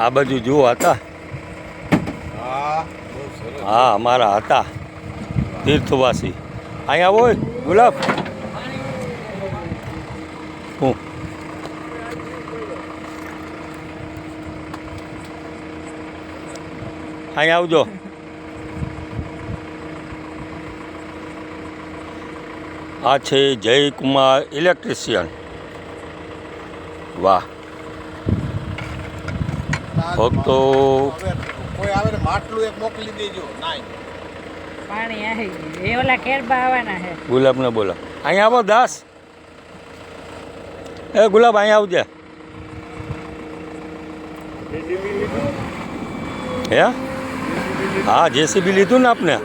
આ બાજુ જુઓ હતા હા બહુ સરસ હા, અમારા હતા. તીર્થવાસી. અહીંયા હોય ગુલાબ. હું? અહીંયા આવજો. આ છે જયકુમાર ઇલેક્ટ્રિશિયન. વાહ. ભક્તો કોઈ આવે ને માટલું એક મોકલી દેજો. નાઈ પાણી આવી ગયું. એ ઓલા કેરબા આવવાના છે. ગુલાબને બોલો. અહીંયા આવો દાસ. એ ગુલાબ અહીંયા આવજે. હે? હા જેસીબી લીધું ને આપને.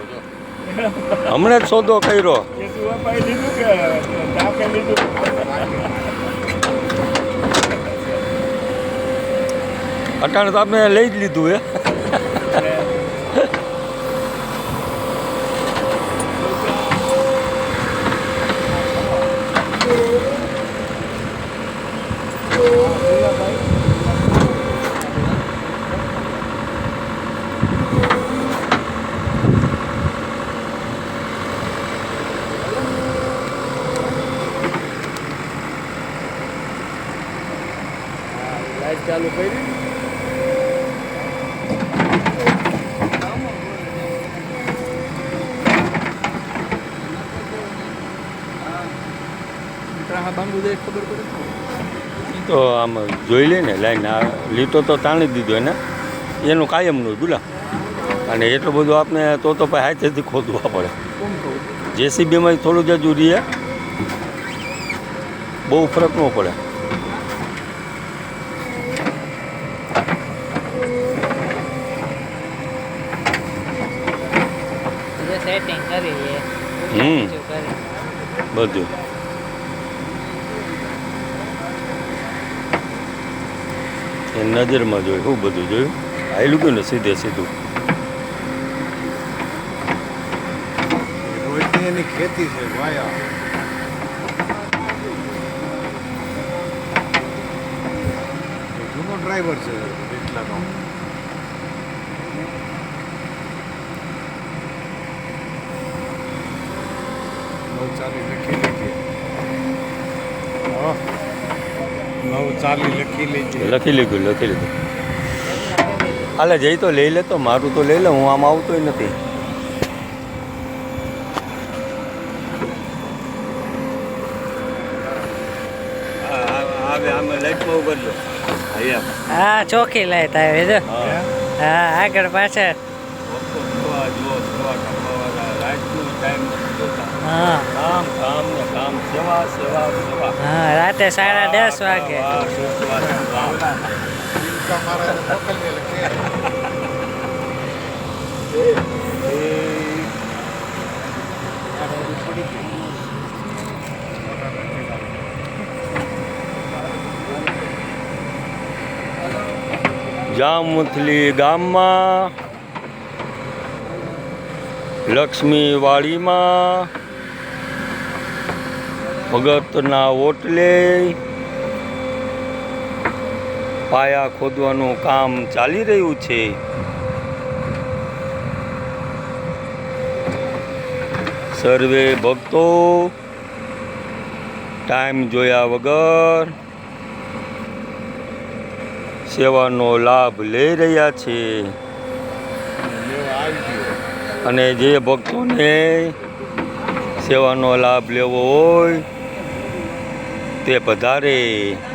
હમણાં જ સોદો કર્યો. અટાણે તો આપણે લઈ જ લીધું હે લાઈટ ચાલુ કરી તો આમ જોઈ લે ને લાઈન આ લીટો તો તાણી દીધો એને. એનું કાયમનું ગુલા અને એટલું બધું આપણે તો તો પછી હાથેથી ખોદવા પડે. જેસીબીમાં થોડું જ હજુ રીએ બહુ ફરક ન પડે. સેટિંગ કરી હમ. બધું. એ નજરમાં જોયું શું બધું જોયું? આવેલું ગયું ને સીધે સીધું. એની ખેતી છે, વાયા. જૂનો ડ્રાઈવર છે, એટલાનો. બહુ ચાલી લખી લેજે હા. નવ ચાલી લખી લેજે. લખી લીધું લખી લીધું. હાલે જઈ તો લઈ લે તો મારું તો લઈ લે હું આમ આવતો નથી. હા ચોખ્ખી લાઈટ આવે છે હા. આગળ પાછળ. હા. હા રાતે સાડા દસ વાગે વાહ, શુભ વાત, વાહ. ટીકા મારા મોકલીએ એટલે જામુથલી ગામમાં લક્ષ્મી વાડીમાં ભગતના ઓટલે પાયા ખોદવાનું કામ ચાલી રહ્યું છે. સર્વે ભક્તો ટાઈમ જોયા વગર સેવાનો લાભ લઈ રહ્યા છે. અને જે ભક્તોને સેવાનો લાભ લેવો હોય તે પધારે.